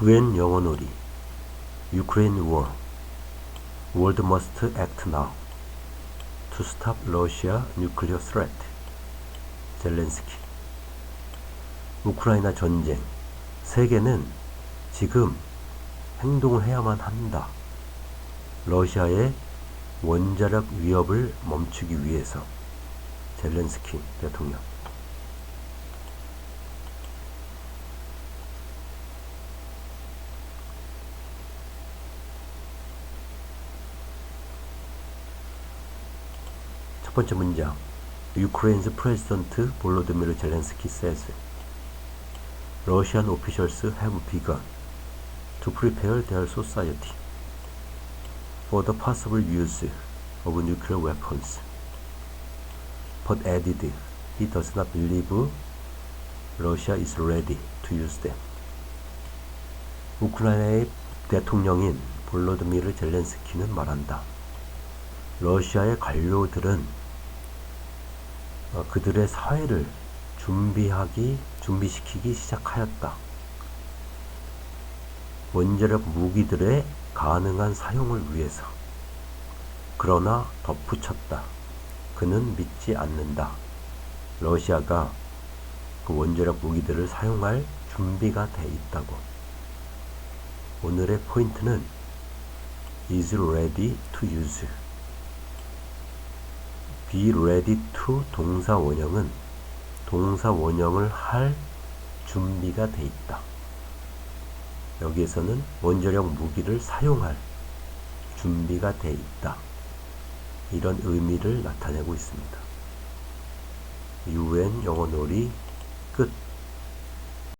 유엔 영어놀이 Ukraine war World must act now to stop Russia nuclear threat 젤렌스키 우크라이나 전쟁 세계는 지금 행동을 해야만 한다. 러시아의 원자력 위협을 멈추기 위해서 젤렌스키 대통령 첫 번째 문장 Ukraine's President Volodymyr Zelensky says Russian officials have begun to prepare their society for the possible use of nuclear weapons, but added he does not believe Russia is ready to use them. 우크라이나의 대통령인 볼로드미르 젤렌스키는 말한다. 러시아의 관료들은 어, 그들의 사회를 준비하기, 준비시키기 시작하였다. 원자력 무기들의 가능한 사용을 위해서. 그러나 덧붙였다. 그는 믿지 않는다. 러시아가 그 원자력 무기들을 사용할 준비가 돼 있다고. 오늘의 포인트는 is ready to use. Be ready to 동사 원형은 동사 원형을 할 준비가 돼 있다. 여기에서는 원자력 무기를 사용할 준비가 돼 있다. 이런 의미를 나타내고 있습니다. UN 영어 놀이 끝.